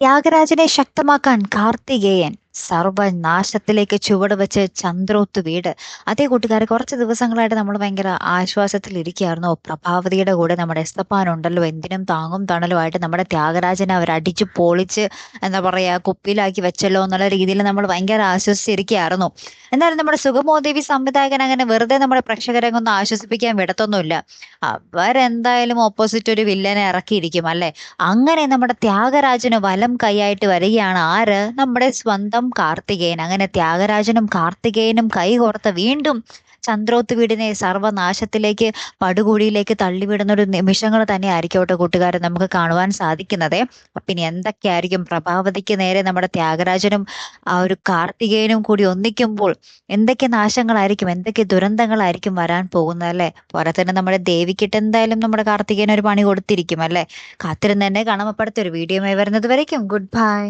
ത്യാഗരാജനെ ശക്തമാക്കാൻ കാർത്തികേയൻ സർവനാശത്തിലേക്ക് ചുവട് വെച്ച് ചന്ദ്രോത്ത് വീട്. അതേ കൂട്ടുകാരെ കുറച്ച് ദിവസങ്ങളായിട്ട് നമ്മൾ ഭയങ്കര ആശ്വാസത്തിൽ ഇരിക്കുകയായിരുന്നു പ്രഭാവതിയുടെ കൂടെ നമ്മുടെ എസ്തപ്പാൻ ഉണ്ടല്ലോ എന്തിനും താങ്ങും തണലുമായിട്ട് നമ്മുടെ ത്യാഗരാജനെ അവർ അടിച്ച് പൊളിച്ച് എന്താ പറയാ കുപ്പിയിലാക്കി വെച്ചല്ലോ എന്നുള്ള രീതിയിൽ നമ്മൾ ഭയങ്കര ആശ്വസിച്ചിരിക്കുകയായിരുന്നു. എന്നാലും നമ്മുടെ സുഗമോദേവി സംവിധായകൻ അങ്ങനെ വെറുതെ നമ്മുടെ പ്രേക്ഷകരെ ഒന്നും ആശ്വസിപ്പിക്കാൻ വിടത്തൊന്നുമില്ല. അവരെന്തായാലും ഓപ്പോസിറ്റ് ഒരു വില്ലനെ ഇറക്കിയിരിക്കും അല്ലെ? അങ്ങനെ നമ്മുടെ ത്യാഗരാജന് വലം കൈയായിട്ട് വരികയാണ് ആര്? നമ്മുടെ സ്വന്തം കാർത്തികേയൻ. അങ്ങനെ ത്യാഗരാജനും കാർത്തികേയനും കൈകോർത്ത് വീണ്ടും ചന്ദ്രോത്ത് വീടിനെ സർവനാശത്തിലേക്ക് പടുകുഴിയിലേക്ക് തള്ളിവിടുന്ന ഒരു നിമിഷങ്ങൾ തന്നെ ആയിരിക്കും കേട്ടോ കൂട്ടുകാരെ നമുക്ക് കാണുവാൻ സാധിക്കുന്നത്. ഇനി എന്തൊക്കെയായിരിക്കും പ്രഭാവതിക്ക് നേരെ നമ്മുടെ ത്യാഗരാജനും ആ ഒരു കാർത്തികേയനും കൂടി ഒന്നിക്കുമ്പോൾ എന്തൊക്കെ നാശങ്ങളായിരിക്കും എന്തൊക്കെ ദുരന്തങ്ങളായിരിക്കും വരാൻ പോകുന്നത് അല്ലെ? പോരാ തന്നെ നമ്മുടെ ദേവിക്കിട്ട് എന്തായാലും നമ്മുടെ കാർത്തികേയൻ ഒരു പണി കൊടുത്തിരിക്കും അല്ലെ? കാത്തിരുന്ന് തന്നെ കാണാമപ്പെടുത്ത ഒരു വീഡിയോ വരുന്നത് വരയ്ക്കും. Good bye